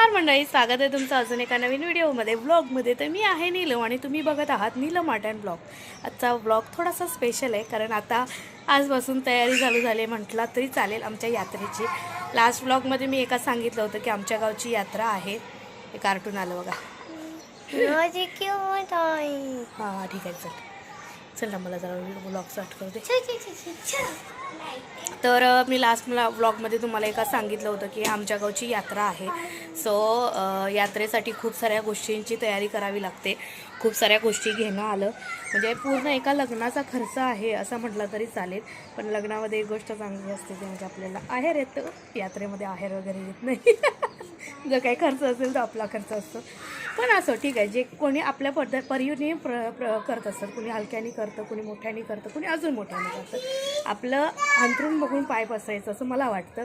नमस्कार मंडळी स्वागत आहे तुमचं अजून एका नवीन व्हिडिओमध्ये. व्लॉगमध्ये तर मी आहे नीलम आणि तुम्ही बघत आहात नीलम आर्ट अँड ब्लॉग आजचा व्लॉग थोडासा स्पेशल आहे कारण आता आजपासून तयारी चालू झाली म्हटला तरी चालेल आमच्या यात्रेची. लास्ट व्लॉगमध्ये मी एका सांगितलं होतं की आमच्या गावची यात्रा आहे. हे कार्टून आलं बघा. हां ठीक आहे चल. चल ना मला जरा ब्लॉग स्टार्ट करू दे. तर मी लास्ट मला व्लॉगमध्ये तुम्हाला एका सांगितलं होतं की आमच्या गावची यात्रा आहे. सो यात्रेसाठी खूप साऱ्या गोष्टींची तयारी करावी लागते. खूप साऱ्या गोष्टी घेणं आलं. म्हणजे पूर्ण एका लग्नाचा खर्च आहे असं म्हटलं तरी चालेल. पण लग्नामध्ये एक गोष्ट चांगली असते ती म्हणजे आपल्याला आहेर येतं. यात्रेमध्ये आहेर वगैरे येत नाही. जर काही खर्च असेल तर आपला खर्च असतो. पण असो ठीक आहे. जे कोणी आपल्या पद्ध परीने प्र प्र करत असतात. कुणी हलक्याने करतं कुणी मोठ्याने करतं कुणी अजून मोठ्याने करतं. आपलं अंतरून बघून पाय पसायचं असं मला वाटतं.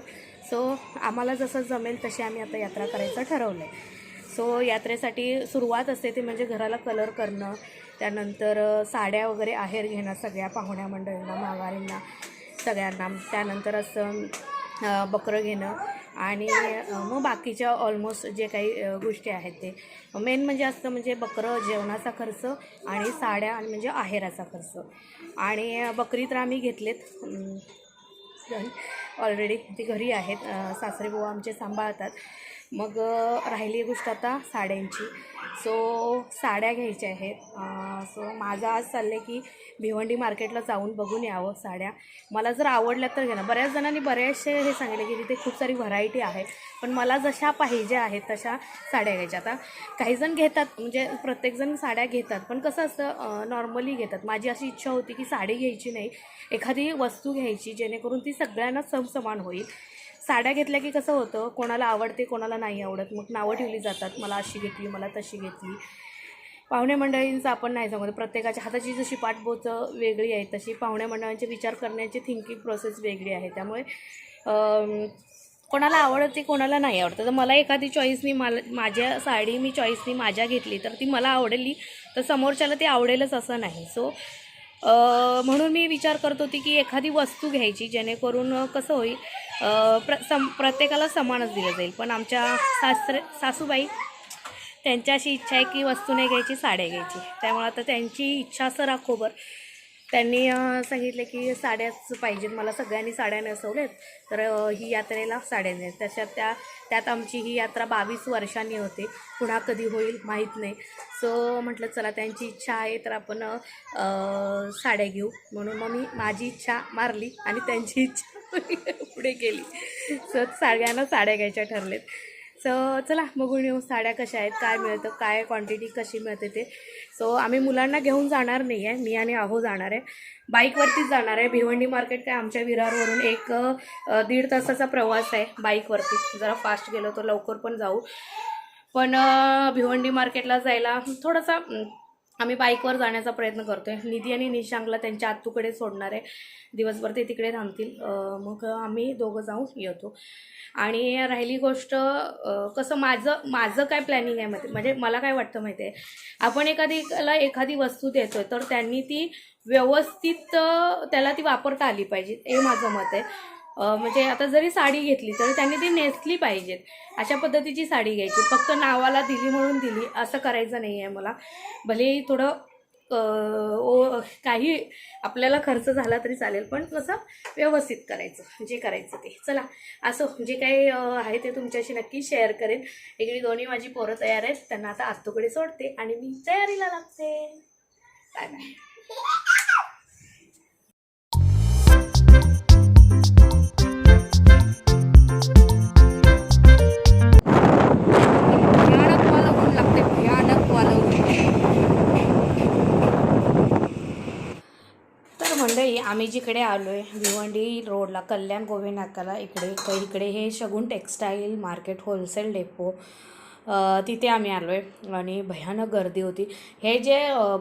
सो आम्हाला जसं जमेल तशी आम्ही आता यात्रा करायचं ठरवलं आहे सो यात्रेसाठी सुरुवात असते ती म्हणजे घराला कलर करणं. त्यानंतर साड्या वगैरे आहेर घेणं सगळ्या पाहुण्या मंडळींना माघारींना सगळ्यांना. त्यानंतर असं बकरं घेणं. आणि मग बाकीच्या ऑलमोस्ट जे काही गोष्टी आहेत ते. मेन म्हणजे असतं म्हणजे बकरं जेवणाचा खर्च आणि साड्या आणि म्हणजे आहेराचा खर्च. आणि बकरी तर आम्ही घेतलेत. ऑलरेडी ते घरी आहेत. सासरे बुवा आमचे सांभाळतात. मग राहिली गोष्ट आता साड्यांची. सो साड्या घ्यायच्या आहेत. सो माझं आज चाललं की भिवंडी मार्केटला जाऊन बघून यावं साड्या. मला जर आवडल्या तर घेणं बऱ्याच जणांनी बरेचसे हे सांगितले की तिथे खूप सारी व्हरायटी आहे. पण मला जशा पाहिजे आहेत तशा साड्या घ्यायच्या. आता काही जण घेतात म्हणजे प्रत्येकजण साड्या घेतात. पण कसं असतं नॉर्मली घेतात. माझी अशी इच्छा होती की साडी घ्यायची नाही. एखादी वस्तू घ्यायची जेणेकरून ती सगळ्यांना समसमान होईल. साड्या घेतल्या की कसं होतं कोणाला आवडते कोणाला नाही आवडत. मग नावं ठेवली जातात. मला अशी घेतली मला तशी घेतली. पाहुणे मंडळींचं आपण नाही सांगत प्रत्येकाच्या हाताची जशी पाठबोचं वेगळी आहे तशी पाहुणे मंडळांचे विचार करण्याची थिंकिंग प्रोसेस वेगळी आहे. त्यामुळे कोणाला आवडते कोणाला नाही आवडतं. तर मला एखादी चॉईसनी मला माझ्या साडी मी चॉईसनी माझ्या घेतली तर ती मला आवडली तर समोरच्याला ती आवडेलच असं नाही. सो म्हणून मी विचार करत होती की एखादी वस्तू घ्यायची जेणेकरून कसं होईल प्र सम प्रत्येकाला समानच दिलं जाईल. पण आमच्या सासरे सासूबाई त्यांच्याशी अशी इच्छा आहे की वस्तू नाही घ्यायची साड्या घ्यायची. त्यामुळे आता त्यांची इच्छा असं राखोबर. त्यांनी सांगितले की साड्याच पाहिजेत. मला सगळ्यांनी साड्या नसवल्यात. तर ही यात्रेला साड्या नाही तशात त्या त्यात आमची ही यात्रा बावीस वर्षांनी होते. पुन्हा कधी होईल माहीत नाही. सो म्हटलं चला त्यांची इच्छा आहे तर आपण साड्या घेऊ. म्हणून मग मी माझी इच्छा मारली आणि त्यांची इच्छा पुढे केली सो सगळ्यांना साड्या घ्यायच्या ठरलेत. सो चला बघून येऊ साड्या कशा आहेत काय मिळतं काय क्वांटिटी कशी मिळते ते. सो आम्ही मुलांना घेऊन जाणार नाही आहे मी आणि आहो जाणार आहे. बाईकवरतीच जाणार आहे. भिवंडी मार्केट काय आमच्या विरारवरून एक दीड तासाचा प्रवास आहे बाईकवरती. जरा फास्ट गेलो तर लवकर पण जाऊ. पण भिवंडी मार्केटला जायला थोडासा आम्ही बाईकवर जाण्याचा प्रयत्न करतो आहे निधी आणि निशांगला त्यांच्या आत्तूकडे सोडणार आहे दिवसभर ते तिकडे थांबतील. मग आम्ही दोघं जाऊन येतो. आणि राहिली गोष्ट कसं माझं माझं काय प्लॅनिंग आहे माहिती म्हणजे मला काय वाटतं माहिती आहे आपण एखादीला एखादी वस्तू देतोय तर त्यांनी ती व्यवस्थित त्याला ती वापरता आली पाहिजे. हे माझं मत आहे. म्हणजे आता जरी साडी घेतली तरी त्यांनी ती नेसली पाहिजेत. अशा पद्धतीची साडी घ्यायची. फक्त नावाला दिली म्हणून दिली असं करायचं नाही आहे मला. भलेही थोडं ओ काही आपल्याला खर्च झाला तरी चालेल पण कसं व्यवस्थित करायचं जे करायचं ते. चला असं जे काही आहे ते तुमच्याशी नक्की शेअर करेन. इकडे दोन्ही माझी पोरं तयार आहेत त्यांना आता आत्तूकडे सोडते आणि मी तयारीला लागते. बाय बाय आम्ही जिकडे आलो आहे भिवंडी रोडला कल्याण गोवे नाकाला इकडे तर इकडे हे Shagun textile market wholesale depot तिथे आम्ही आलो आहे आणि भयानक गर्दी होती. हे जे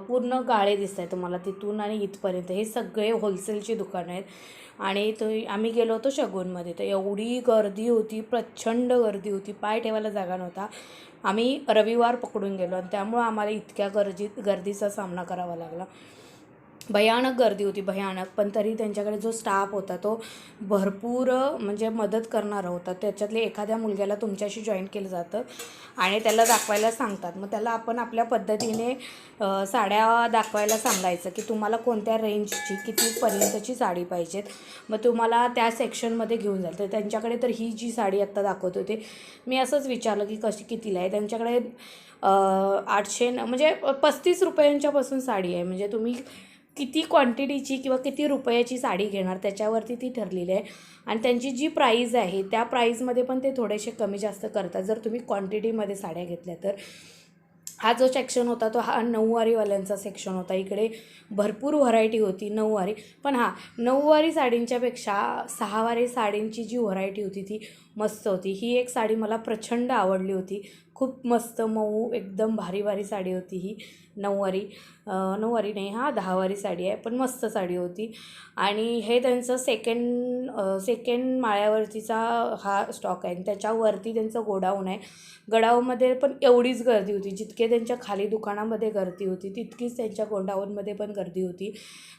पूर्ण गाळे दिसत आहे तुम्हाला तिथून आणि इथपर्यंत हे सगळे होलसेलची दुकानं आहेत. आणि तो आम्ही गेलो होतो शगुनमध्ये तर एवढी गर्दी होती प्रचंड गर्दी होती पाय ठेवायला जागा नव्हता. आम्ही रविवार पकडून गेलो आणि त्यामुळं आम्हाला इतक्या गर्जी गर्दीचा सामना करावा लागला. भयानक गर्दी होती भयानक. पण तरी त्यांच्याकडे जो स्टाफ होता तो भरपूर म्हणजे मदत करणारा होता. त्याच्यातले एखाद्या मुलग्याला तुमच्याशी जॉईन केलं जातं आणि त्याला दाखवायला सांगतात. मग त्याला आपण आपल्या पद्धतीने साड्या दाखवायला सांगायचं की तुम्हाला कोणत्या रेंजची कितीपर्यंतची साडी पाहिजेत. मग तुम्हाला त्या सेक्शनमध्ये घेऊन जाईल. तर त्यांच्याकडे तर ही जी साडी आत्ता दाखवत होते मी असंच विचारलं की कशी कितीला आहे? त्यांच्याकडे आठशे न- म्हणजे पस्तीस रुपयांच्यापासून साडी आहे. म्हणजे तुम्ही किती क्वांटिटीची किंवा किती रुपयाची साडी घेणार त्याच्यावरती ती ठरलेली आहे. आणि त्यांची जी प्राईज आहे त्या प्राईजमध्ये पण ते थोडेसे कमी जास्त करतात. जर तुम्ही क्वांटिटीमध्ये साड्या घेतल्या तर. हा जो सेक्शन होता तो हा नऊवारीवाल्यांचा सेक्शन होता. इकडे भरपूर व्हरायटी होती नऊवारी. पण हां नऊवारी साडींच्यापेक्षा सहावारी साडींची जी व्हरायटी होती ती मस्त होती. ही एक साडी मला प्रचंड आवडली होती. खूप मस्त मऊ एकदम भारी भारी साडी होती ही. नऊवारी नऊवारी नाही हा दहावारी साडी आहे पण मस्त साडी होती. आणि हे त्यांचं सेकंड सेकंड माळ्यावरतीचा हा स्टॉक आहे. आणि त्याच्यावरती त्यांचं गोडाऊन आहे. गडाऊनमध्ये पण एवढीच गर्दी होती. जितके त्यांच्या खाली दुकानामध्ये गर्दी होती तितकीच त्यांच्या गोडाऊनमध्ये पण गर्दी होती.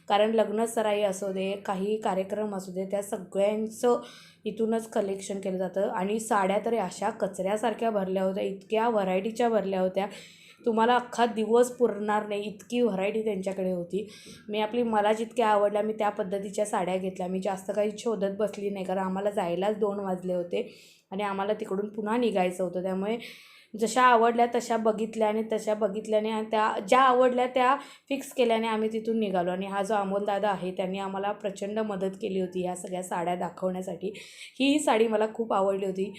कारण लग्न सराई असू दे काही कार्यक्रम असू दे त्या सगळ्यांचं इथूनच कलेक्शन केलं जातं. आणि साड्या तर अशा कचऱ्यासारख्या भरल्या होत्या इतक्या व्हरायटीच्या भरल्या होत्या. तुम्हाला अख्खा दिवस पुरणार नाही इतकी व्हरायटी त्यांच्याकडे होती. मी आपली मला जितक्या आवडल्या मी त्या पद्धतीच्या साड्या घेतल्या. मी जास्त काही शोधत बसली नाही कारण आम्हाला जायलाच दोन वाजले होते. आणि आम्हाला तिकडून पुन्हा निघायचं होतं. त्यामुळे जशा आवडल्या तशा बघितल्या आणि तशा बघितल्याने आणि त्या ज्या आवडल्या त्या फिक्स केल्याने आम्ही तिथून निघालो. आणि हा जो अमोलदादा आहे त्यांनी आम्हाला प्रचंड मदत केली होती ह्या सगळ्या साड्या दाखवण्यासाठी. ही साडी मला खूप आवडली होती.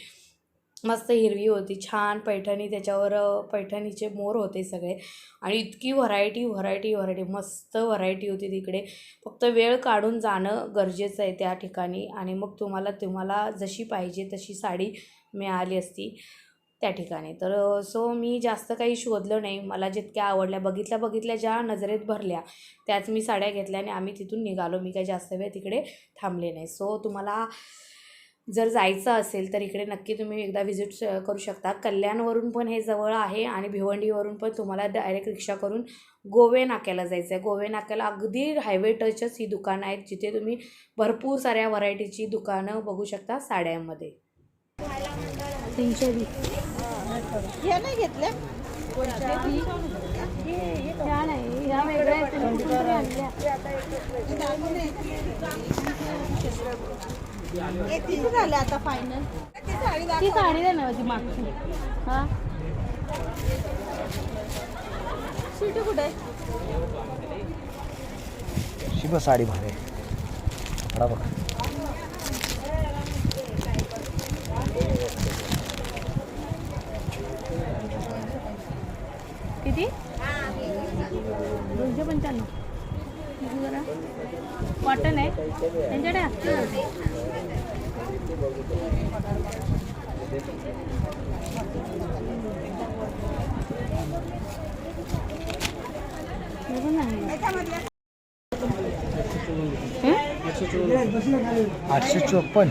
मस्त हिरवी होती छान पैठणी त्याच्यावर पैठणीचे मोर होते सगळे. आणि इतकी व्हरायटी व्हरायटी व्हरायटी मस्त व्हरायटी होती तिकडे. फक्त वेळ काढून जाणं गरजेचं आहे त्या ठिकाणी. आणि मग तुम्हाला तुम्हाला जशी पाहिजे तशी साडी मिळाली असती. त्या ठिकाणी. तर सो मी जास्त काही शोधलं नाही. मला जितक्या आवडल्या बघितल्या बघितल्या ज्या नजरेत भरल्या त्याच मी साड्या घेतल्या आणि आम्ही तिथून निघालो. मी काही जास्त वेळ तिकडे थांबले नाही. सो तुम्हाला जर जायचं असेल तर इकडे नक्की तुम्ही एकदा व्हिजिट करू शकता. कल्याणवरून पण हे जवळ आहे आणि भिवंडीवरून पण तुम्हाला डायरेक्ट रिक्षा करून गोवे नाक्याला जायचं आहे गोवे नाक्याला अगदी हायवे टचच ही दुकानं आहेत जिथे तुम्ही भरपूर साऱ्या व्हरायटीची दुकानं बघू शकता साड्यांमध्ये. तीनशे वीस हे नाही घेतल्या. झाले आता फायनल ती साडी ना मागची. हा? कुठे शिव साडी भारी बघ. किती? दोनशे पंच्याण्णव. किती जरा कॉटन आहे? त्यांच्याकडे असते आठशे चोपन्न.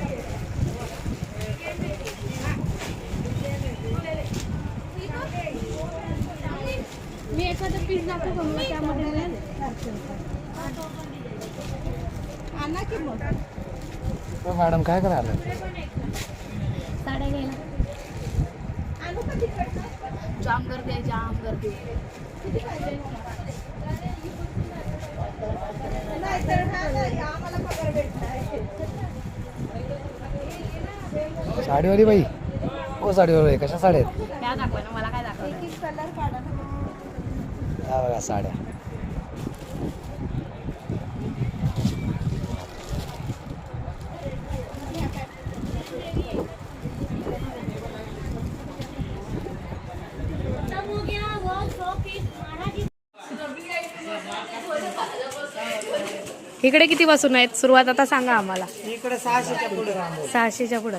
मी एखादा पीस दाखवू का त्यामध्ये? आणा की मग? मॅडम काय करायला? साड्या घ्यायला. आणू का तिकडनं? जाम गर्दी आहे जाम गर्दी किती पाहिजे? नाही तर हा आम्हाला पगार भेटणार साडीवाली बाई. हो साडीवाली बाई कशा साड्या आहेत त्या दाखवा ना मला काय दाखवलं एक एक कलर काढा या बघा साड्या. इकडे किती पासून आहेत? सुरुवात आता सांगा आम्हाला. इकडे सहाशेच्या पुढे सहाशेच्या पुढं.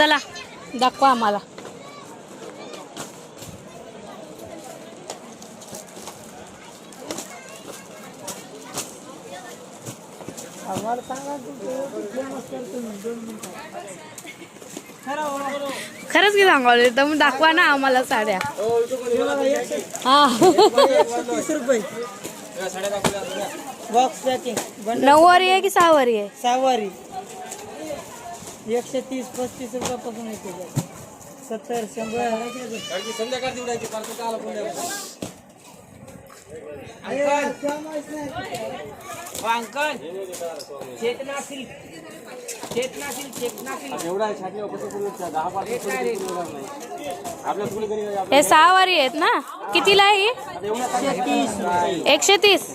चला दाखवा आम्हाला. खरं हो. खरंच की सांगावले तर मग दाखवा ना आम्हाला साड्या. हे. हा नऊवारी आहे की सहावारी आहे? सहावारी. एकशे तीस पस्तीस रुपयापासून येते. सत्तर शंभर. Uncle! Chetana silk Chetana silk Chetana silk हे सहावारी आहेत ना? कितीला ही? एकशे तीस.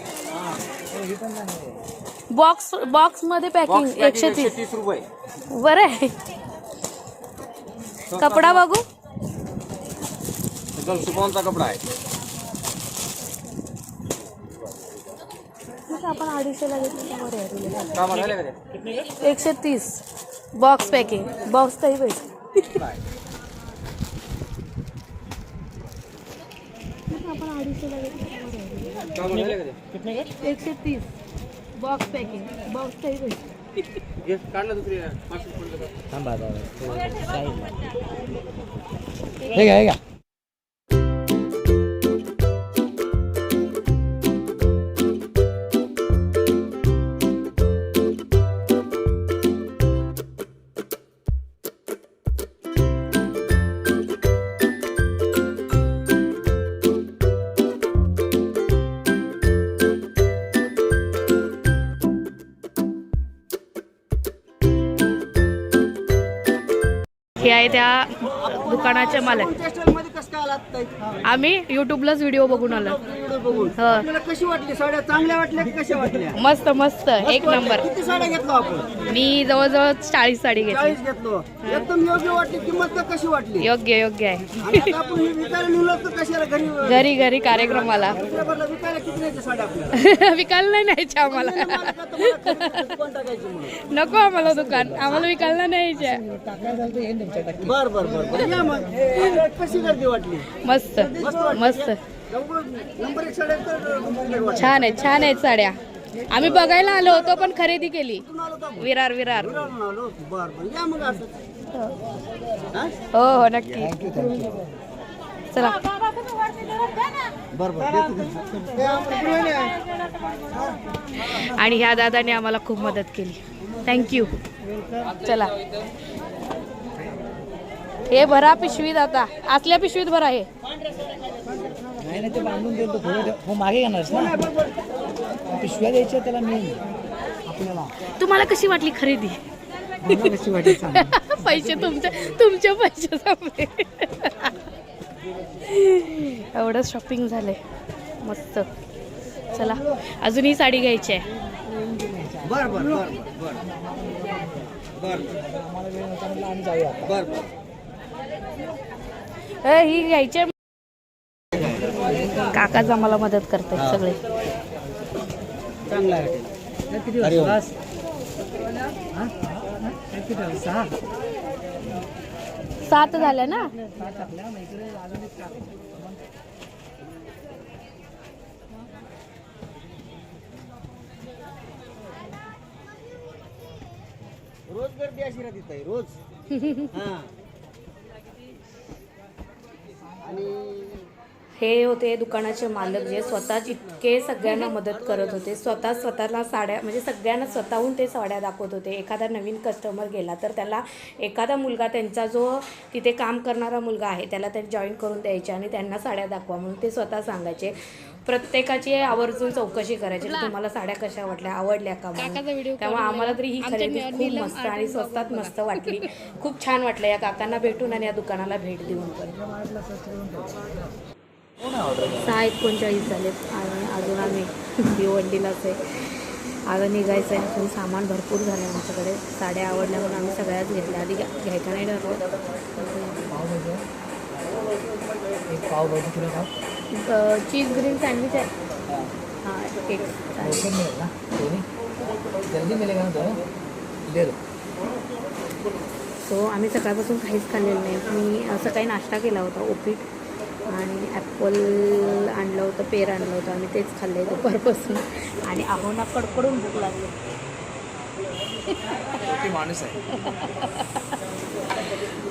बॉक्स बॉक्स मध्ये पॅकिंग एकशे तीस तीस रुपये. बरं आहे. कपडा बघू. एकदम सुपवनचा कपडा आहे. आपण अडीचशेला घेतलं का म्हणाले का ते? एकशे तीस. बॉक्स पॅकिंग बॉक्स काही पैसे का म्हणाले का ते? एकशे तीस. बॉक्स पॅकिंग बॉक्स काही पैसे घे, काढ ना दुसरी? थांबा. हे घ्या हे घ्या हे आहे त्या दुकानाचे मालक? आम्ही युट्यूबलाच व्हिडिओ बघून आलो बघून. हो. कशी वाटली? साड्या चांगल्या वाटल्या की कशा वाटल्या? मस्त मस्त. एक नंबर. किती साड्या घेतलो आपण? मी जवळजवळ चाळीस साडी घेतली. चाळीस घेतलो. एकदम योग्य वाटली. किंमत तर कशी वाटली? योग्य योग्य आहे. आणि आता आपण हे विकायला तर कशाला घरी घरी घरी कार्यक्रमाला. दुसऱ्याकडनं विकायला किती साड्या आपल्याला? विकायला नाही न्यायच्या आम्हाला. मला का तुम्हाला खरेदी कोण टाकायची म्हणून? नको आम्हाला दुकान. आम्हाला विकायला नाही न्यायच्या बर बर बर बर. या मग. आपल्याला कशी गर्दी वाटली? मस्त मस्त. छान आहेत छान आहेत साड्या. आम्ही बघायला आलो होतो पण खरेदी केली. विरार विरार. हो हो नक्की. चला. आणि ह्या दादाने आम्हाला खूप मदत केली. थँक्यू चला. हे भरा पिशवीत आता. असल्या पिशवीत भरा हे. नाही नाही ते बांधून देतो थोडं हो मागे येणारच ना? पिशव्या द्यायच्या त्याला मेन आपल्याला. तुम्हाला कशी वाटली खरेदी? मला कशी वाटली सांग. पैसे तुमचे तुमचे पैसे संपले. एवढं शॉपिंग झालंय. मस्त. चला अजून ही साडी घ्यायची आहे. बर बर बर बर. बर. आम्हाला वेळ नव्हता म्हटलं आम्ही जाऊया आता. बर बर ए, ही घ्यायची आहे. काकाच आम्हाला मदत करतात सगळे. चांगला किती? सहा? सात झाल्या ना? रोज गर्दी अशी राहते रोज. हा. हे होते दुकानाचे मालक जे स्वतःच इतके सगळ्यांना मदत करत होते स्वतः स्वतःला साड्या म्हणजे सगळ्यांना स्वतःहून ते साड्या दाखवत होते. एखादा नवीन कस्टमर गेला तर त्याला एखादा मुलगा त्यांचा जो तिथे काम करणारा मुलगा आहे त्याला ते जॉईन करून द्यायचे आणि त्यांना साड्या दाखवा म्हणून ते स्वतः सांगायचे. प्रत्येकाची आवर्जून चौकशी करायची तुम्हाला साड्या कशा वाटल्या आवडल्या का म्हणून? त्यामुळे आम्हाला तरी ही खरेदी खूप मस्त आणि स्वस्तात मस्त वाटली. खूप छान वाटलं या काकांना भेटून आणि या दुकानाला भेट देऊन पण. सहा एकोणचाळीस झालेत आणि अजून आम्ही भिवंडीलाच आहे. आता निघायचं आहे. अजून सामान भरपूर झालं आहे आमच्याकडे. साड्या आवडल्या म्हणून आम्ही सगळ्याच घेतल्या. आधी घ्या- घ्यायचं नाही ठरलं एक चीज ग्रीन सँडविच आहे. हां एक. सो आम्ही सकाळपासून काहीच खाल्लेलं नाही. मी सकाळी नाश्ता केला होता ओपीट आणि ॲपल आणलं होतं पेर आणलं होतं आम्ही तेच खाल्लं आहे दुपारपासून. आणि आहोना कडकडून भूक लागली. माणूस आहे.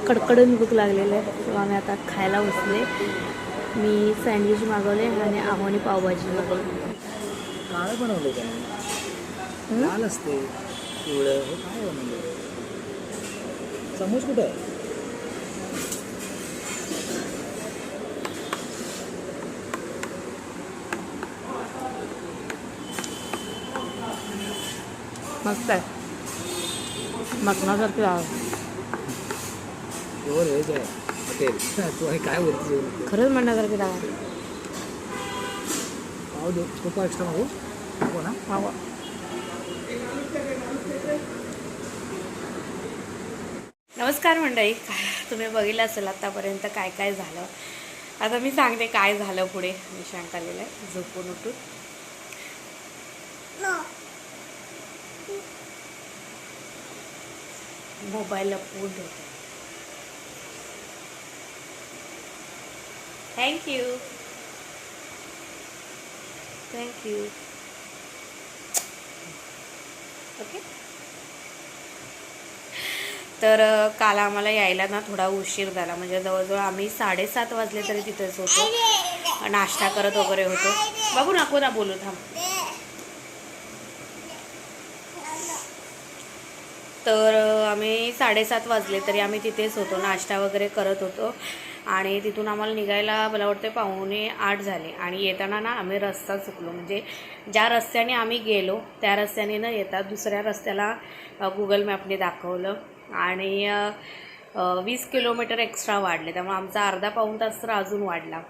कडकडून भूक लागलेलं. आहे आम्ही आता खायला बसले. मी सँडविच मागवले आणि आहोनी पावभाजी मागवली. काळं बनवलं काय लाल असते पिवळं हे काय बनवलं कुठं आहे? मस्त आहे. तू आणि काय बोलते खरंच म्हणण्यासारखी डाळ. आहे पाव दे तो पाव एक्स्ट्रा मागू हो ना? हवं नमस्कार मंडळी. काय तुम्ही बघितलं असेल आतापर्यंत काय काय झालं. आता मी सांगते काय झालं पुढे. निशांत आलेलं आहे झोपून उठून. मोबाईल लपवून होतो. थँक्यू थँक्यू ओके तर काल आम्हाला यायला ना थोडा उशीर झाला. म्हणजे जवळजवळ आम्ही साडेसात वाजले तरी तिथेच होतो. नाश्ता करत वगैरे होतो. बघू नको ना बोलू थांब. तर आम्ही साडेसात वाजले तरी आम्ही तिथेच होतो. नाश्ता वगैरे करत होतो. आणि तिथून आम्हाला निघायला मला वाटतं पाहुणे आठ झाले. आणि येताना ना आम्ही रस्ता चुकलो. म्हणजे ज्या रस्त्याने आम्ही गेलो त्या रस्त्याने न येता दुसऱ्या रस्त्याला गुगल मॅपने दाखवलं. आणि वीस किलोमीटर एक्स्ट्रा वाढले. त्यामुळे आमचा अर्धा पाऊण तास तर अजून वाढला.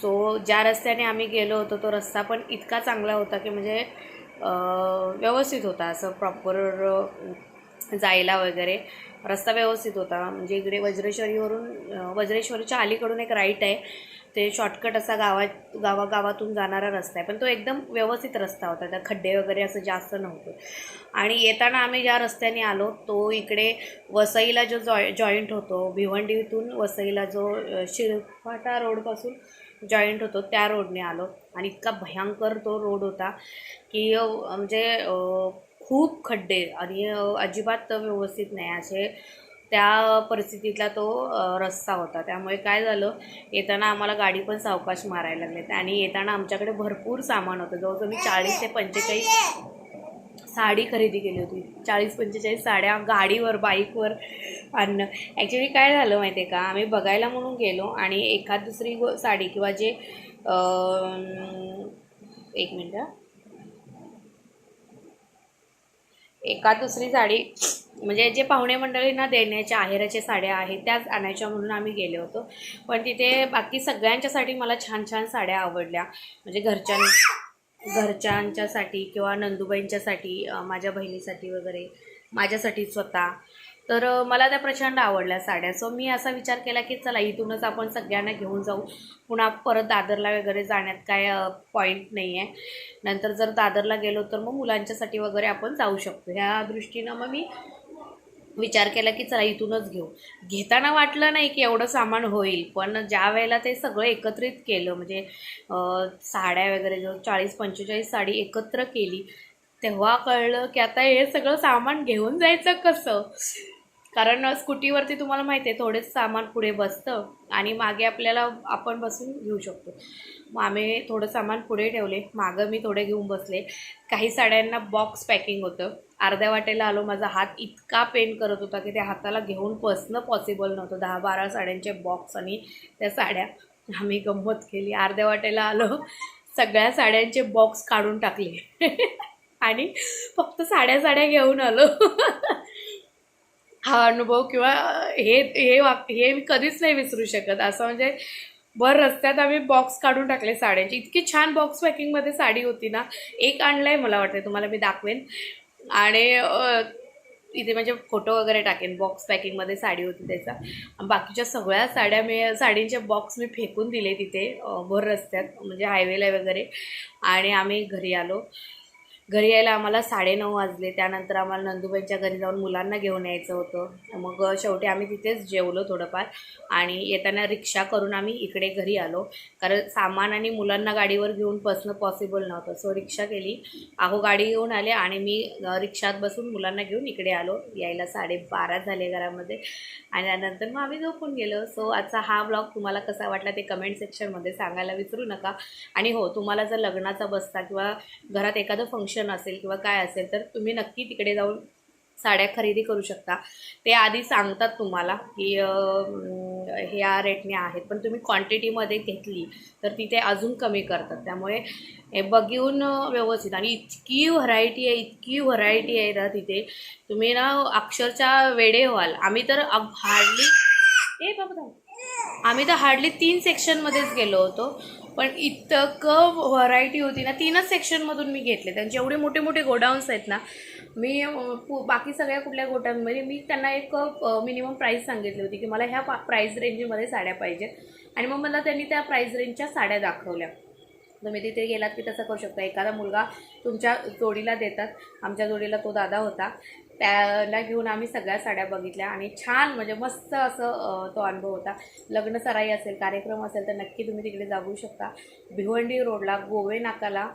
सो ज्या रस्त्याने आम्ही गेलो होतो तो रस्ता पण इतका चांगला होता की म्हणजे व्यवस्थित होता. असं प्रॉपर जायला वगैरे. रस्ता व्यवस्थित होता. म्हणजे इकडे वज्रेश्वरीवरून वज्रेश्वरीच्या अलीकडून एक राईट आहे. ते शॉर्टकट असा गावात गावागावातून जाणारा रस्ता आहे. पण तो एकदम व्यवस्थित रस्ता होता. त्या खड्डे वगैरे असं जास्त नव्हतं. आणि येताना आम्ही ज्या रस्त्याने आलो तो इकडे वसईला जो जॉय जॉईंट होतो भिवंडीतून वसईला जो शिरफाटा रोडपासून जॉईंट होतो त्या रोडने आलो. आणि इतका भयंकर तो रोड होता की म्हणजे खूप खड्डे आणि अजिबात व्यवस्थित नाही. असे त्या परिस्थितीतला तो रस्ता होता. त्यामुळे काय झालं येताना आम्हाला गाडी पण सावकाश मारायला लागले आणि येताना आमच्याकडे भरपूर सामान होतं. जवळजवळ मी चाळीस ते पंचेचाळीस साडी खरेदी केली होती. चाळीस पंचेचाळीस साड्या गाडीवर बाईकवर आणणं. ॲक्च्युली काय झालं माहिती आहे का? आम्ही बघायला म्हणून गेलो आणि एखाद दुसरी गो साडी किंवा जे एक मिनटं हा. एका दुसरी साडी म्हणजे जे पाहुणे मंडळींना देण्याच्या आहेराच्या साड्या आहेत त्याच आणायच्या म्हणून आम्ही गेलो होतो. पण तिथे बाकी सगळ्यांच्यासाठी मला छान छान साड्या आवडल्या. म्हणजे घरच्यां घरच्यांच्यासाठी किंवा नंदूबाईंच्यासाठी माझ्या बहिणीसाठी वगैरे माझ्यासाठी स्वतः. तर मला त्या प्रचंड आवडल्या साड्या. सो मी असा विचार केला की चला इथूनच आपण सगळ्यांना घेऊन जाऊ. पुन्हा परत दादरला वगैरे जाण्यात काय पॉईंट नाही आहे नंतर जर दादरला गेलो तर मग मुलांच्यासाठी वगैरे आपण जाऊ शकतो. ह्या दृष्टीनं मग मी विचार केला की चला इथूनच घेऊ. घेताना वाटलं नाही की एवढं सामान होईल पण ज्या वेळेला ते सगळं एकत्रित केलं म्हणजे साड्या वगैरे जो चाळीस पंचेचाळीस साडी एकत्र केली तेव्हा कळलं की आता हे सगळं सामान घेऊन जायचं कसं? कारण स्कूटीवरती तुम्हाला माहिती आहे थोडेच सामान पुढे बसतं आणि मागे आपल्याला आपण बसून घेऊ शकतो. मग आम्ही थोडं सामान पुढे ठेवले. मागं मी थोडे घेऊन बसले. काही साड्यांना बॉक्स पॅकिंग होतं. अर्ध्या वाटेला आलो. माझा हात इतका पेन करत होता की त्या हाताला घेऊन बसणं पॉसिबल नव्हतं. दहा बारा साड्यांचे बॉक्स आणि त्या साड्या आम्ही गंमत केली. अर्ध्या वाटेला आलो. सगळ्या साड्यांचे बॉक्स काढून टाकले. आणि फक्त साड्या साड्या घेऊन आलो. हा अनुभव किंवा हे हे वाक हे मी कधीच नाही विसरू शकत. असं म्हणजे भर रस्त्यात आम्ही बॉक्स काढून टाकले साड्यांची. इतकी छान बॉक्स पॅकिंगमध्ये साडी होती ना एक आणलाय मला वाटतं तुम्हाला मी दाखवेन. आणि इथे म्हणजे फोटो वगैरे टाकेन बॉक्स पॅकिंगमध्ये साडी होती त्याचा. बाकीच्या सगळ्या साड्या मी साडींचे बॉक्स मी फेकून दिले तिथे भर रस्त्यात म्हणजे हायवेला वगैरे. आणि आम्ही घरी आलो. घरी यायला आम्हाला साडेनऊ वाजले. त्यानंतर आम्हाला नंदुबाईंच्या घरी जाऊन मुलांना घेऊन यायचं होतं. मग शेवटी आम्ही तिथेच जेवलो थोडंफार आणि येताना रिक्षा करून आम्ही इकडे घरी आलो. कारण सामान आणि मुलांना गाडीवर घेऊन बसणं पॉसिबल नव्हतं. सो रिक्षा केली. अहो गाडी घेऊन आले आणि मी रिक्षात बसून मुलांना घेऊन इकडे आलो. यायला साडेबारा झाले घरामध्ये. आणि त्यानंतर मग आम्ही झोपून गेलो. सो आजचा हा ब्लॉग तुम्हाला कसा वाटला ते कमेंट सेक्शनमध्ये सांगायला विसरू नका. आणि हो तुम्हाला जर लग्नाचा बसता किंवा घरात एखादं फंक्शन असेल किंवा काय असेल तर तुम्ही नक्की तिकडे जाऊन साड्या खरेदी करू शकता. ते आधी सांगतात तुम्हाला की ह्या रेटने आहेत पण तुम्ही क्वांटिटीमध्ये घेतली तर तिथे अजून कमी करतात. त्यामुळे हे बघून व्यवस्थित. आणि इतकी व्हरायटी आहे इतकी व्हरायटी आहे ना तिथे. तुम्ही ना अक्षरशः वेडे व्हाल. आम्ही तर हार्डली ए बाबा आम्ही तर हार्डली तीन सेक्शनमध्येच गेलो होतो. पण इतकं व्हरायटी होती ना तीनच सेक्शनमधून मी घेतले. त्यांचे एवढे मोठे मोठे गोडाऊन्स आहेत ना मी पु- बाकी सगळ्या कुठल्या गोटांमध्ये मी त्यांना एक मिनिमम प्राईस सांगितली होती की मला ह्या पा प्राईज रेंजमध्ये साड्या पाहिजेत आणि मग मला त्यांनी त्या प्राईज रेंजच्या साड्या दाखवल्या. तुम्ही तिथे गेलात की तसं करू शकता. एखादा मुलगा तुमच्या जोडीला देतात. आमच्या जोडीला तो दादा होता. त्याला घेऊन आम्ही सगळ्या साड्या बघितल्या आणि छान म्हणजे मस्त असं तो अनुभव होता. लग्न सराई असेल कार्यक्रम असेल तर नक्की तुम्ही तिकडे जाऊ शकता. भिवंडी रोडला गोवे नाकाला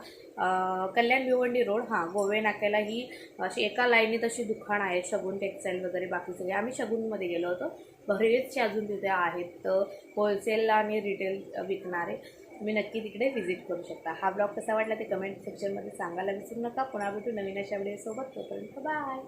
कल्याण भिवंडी रोड हां गोवे नाक्याला ही अशी एका लाईनीत अशी दुकान आहे शगुन टेक्सटाईल वगैरे बाकी सगळे. आम्ही शगुनमध्ये गेलो होतो. बरेचसे अजून तिथे आहेत. होलसेल आणि रिटेल विकणारे. तुम्ही नक्की तिकडे व्हिजिट करू शकता. हा ब्लॉग कसा वाटला ते कमेंट सेक्शनमध्ये सांगायला विसरू नका. पुन्हा भेटू नवीन अशा व्हिडिओसोबत तोपर्यंत बाय